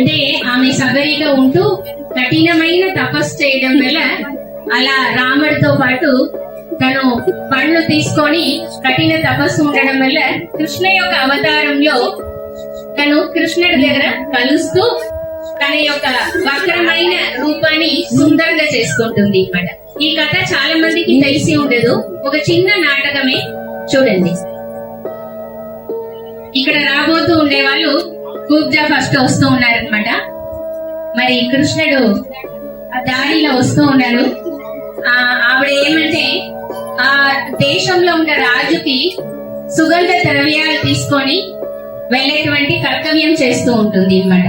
అంటే ఆమె సబరిగా ఉంటూ కఠినమైన తపస్సు చేయడం వల్ల అలా రాముడితో పాటు తను పండ్లు తీసుకొని కఠిన తపస్సు ఉండడం వల్ల కృష్ణ యొక్క అవతారంలో తను కృష్ణుడి దగ్గర కలుస్తూ తన యొక్క వక్రమైన రూపాన్ని సుందరంగా చేసుకుంటుంది అనమాట ఈ కథ చాలా మందికి తెలిసి ఉండదు. ఒక చిన్న నాటకమే చూడండి. ఇక్కడ రాబోతూ ఉండే వాళ్ళు కూబ్జా ఫస్ట్ వస్తూ ఉన్నారనమాట మరి కృష్ణుడు ఆ దారిలో వస్తూ ఉన్నాడు. ఆ ఆవిడ ఏమంటే ఆ దేశంలో ఉన్న రాజుకి సుగంధ ద్రవ్యాలు తీసుకొని వెళ్ళేటువంటి కర్తవ్యం చేస్తూ ఉంటుంది అన్నమాట.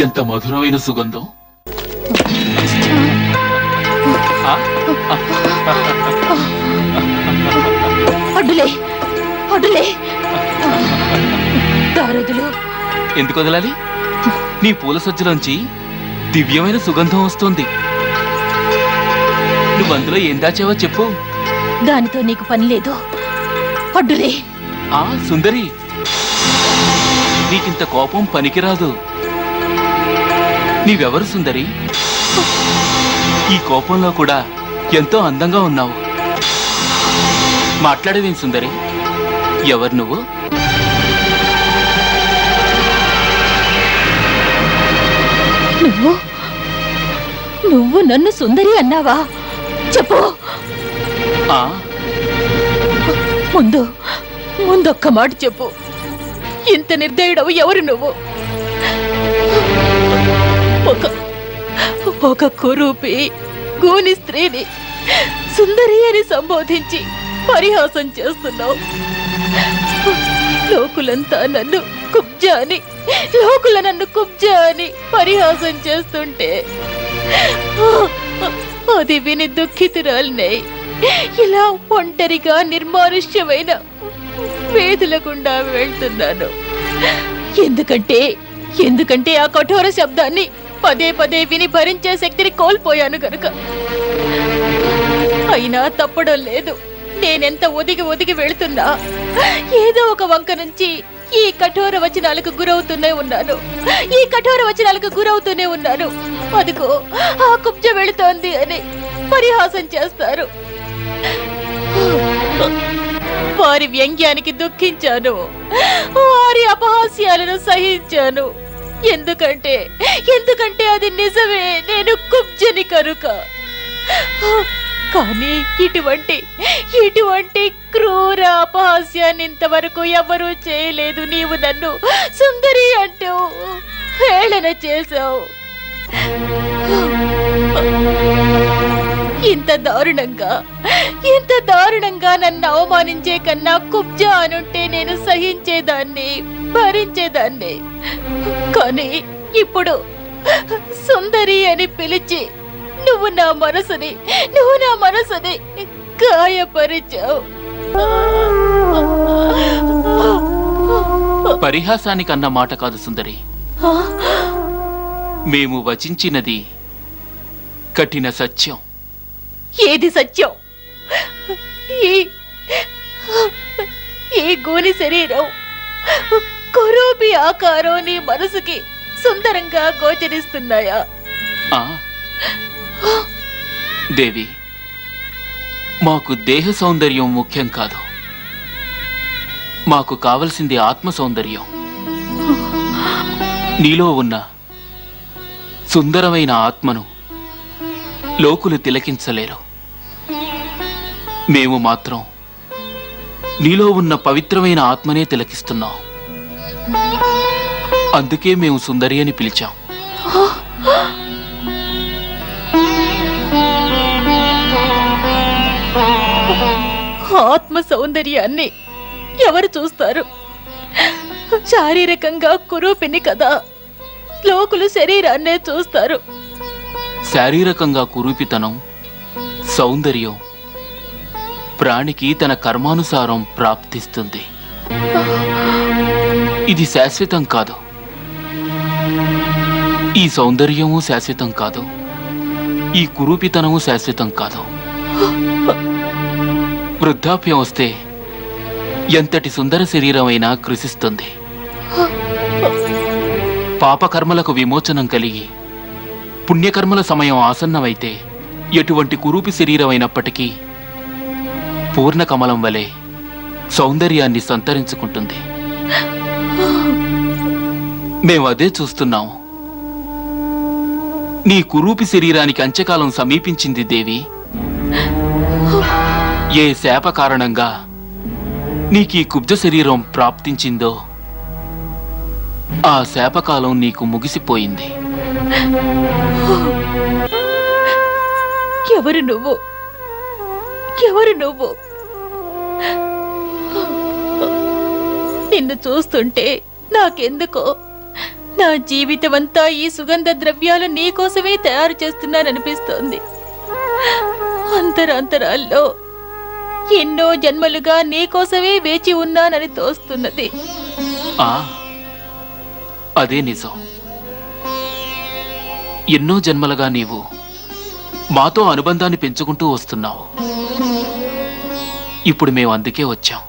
ఎంత మధురమైన సుగంధం. అడ్డులే అడ్డులే. దారదులు. ఎందుకు వదలాలి? నీ పూల సజ్జలోంచి దివ్యమైన సుగంధం వస్తుంది. నువ్వు అందులో ఏం దాచావో చెప్పు. దానితో నీకు పని లేదు. అడ్డులే. ఆ సుందరి. నీకింత కోపం పనికిరాదు. నీవెవరు సుందరి? ఈ కోపంలో కూడా ఎంతో అందంగా ఉన్నావు. మాట్లాడేవేం సుందరి? ఎవరు నువ్వు? నువ్వు? నువ్వు నన్ను సుందరి అన్నావా? చెప్పు. ఆ? ముందు ముందొక్క మాట చెప్పు. ఇంత నిర్దయుడవు ఎవరు నువ్వు? ఒక ఒక కురూపి గూని స్త్రీని సుందరి అని సంబోధించి పరిహాసం చేస్తున్నావు. లోకులంతా నన్ను కుబ్జా అని లోకుల నన్ను కుబ్జా అని పరిహాసం చేస్తుంటే అది విని దుఃఖితురాలినై ఇలా ఒంటరిగా నిర్మానుష్యమైన వేదుల గుండా వెళ్తున్నాను. ఎందుకంటే ఎందుకంటే ఆ కఠోర శబ్దాన్ని పదే పదే విని భరించే శక్తిని కోల్పోయాను గనుక. అయినా తప్పడం లేదు. నేనెంత ఒదిగి ఒదిగి వెళుతున్నా. ఏదో ఒక వంక నుంచి ఈ కఠోర వచనాలకు గురవుతూనే ఉన్నాను. ఈ కఠోర వచనాలకు గురవుతూనే ఉన్నాను. అదిగో ఆ కుబ్జ వెళుతోంది అని పరిహాసం చేస్తారు. వారి వ్యంగ్యానికి దుఃఖించాను. వారి అపహాస్యాలను సహించాను. ఎందుకంటే ఎందుకంటే అది నిజమే నేను కుబ్జని కనుక. కానీ ఇటువంటి ఇటువంటి క్రూర అపహాస్యాన్ని ఇంతవరకు ఎవరూ చేయలేదు. నీవు నన్ను సుందరి అంటూ హేళన చేశావు. ఇంత దారుణంగా ఇంత దారుణంగా నన్ను అవమానించే కన్నా కుబ్జా అనుంటే నేను సహించేదాన్ని భరించేదాన్ని. కానీ ఇప్పుడు సుందరి అని పిలిచి నువ్వు నా మనసుని నువ్వు నా మనసుని గాయపరిచావు. పరిహాసానికి అన్న మాట కాదు సుందరి. మేము వచించినది కఠిన సత్యం. ఏది సత్యం? ఈ ఈ గోని శరీరం. కురూపి ఆకారం నీ మనసుకి సుందరంగా గోచరిస్తున్నాయా? ఆ? దేవి మాకు దేహ సౌందర్యం ముఖ్యం కాదు. మాకు కావలసింది ఆత్మ సౌందర్యం. నీలో ఉన్న సుందరమైన ఆత్మను లోకులు తిలకించలేరు. మేము మాత్రం నీలో ఉన్న పవిత్రమైన ఆత్మనే తిలకిస్తున్నాం. అందుకే మేము సుందరి అని పిలిచాం. ఆత్మ సౌందర్యాన్ని ఎవరు చూస్తారు? శారీరకంగా కురూపిని కదా. లోకులు శరీరాన్నే చూస్తారు. శారీరకంగా కురూపితనం సౌందర్యం ప్రాణికి తన కర్మానుసారం ప్రాప్తిస్తుంది. ఇది శాశ్వతం కాదు. ఈ సౌందర్యము శాశ్వతం కాదు. ఈ కురూపితనము శాశ్వతం కాదు. వృద్ధాప్యం వస్తే ఎంతటి సుందర శరీరమైనా కృషిస్తుంది. పాపకర్మలకు విమోచనం కలిగి పుణ్యకర్మల సమయం ఆసన్నమైతే ఎటువంటి కురూపి శరీరమైనప్పటికీ పూర్ణ కమలం వలె సౌందర్యాన్ని సంతరించుకుంటుంది. మేము అదే చూస్తున్నాం. నీ కురూపి శరీరానికి అంత్యకాలం సమీపించింది దేవి. ఏ శాప కారణంగా నీకీ కుబ్జ శరీరం ప్రాప్తించిందో ఆ శాపకాలం నీకు ముగిసిపోయింది. ఎవరు నువ్వు? ఎవరు నువ్వు? నిన్ను చూస్తుంటే నాకెందుకో? నా జీవితమంతా ఈ సుగంధ ద్రవ్యాలు నీకోసమే తయారు చేస్తున్నాననిపిస్తోంది అంతరాంతరాల్లో ఎన్నో జన్మలుగా నీకోసమే వేచి ఉన్నానని తోస్తున్నది. ఆ అదే నిజం. ఎన్నో జన్మలుగా నీవు మాతో అనుబంధాన్ని పెంచుకుంటూ వస్తున్నావు. ఇప్పుడు మేము అందుకే వచ్చాం.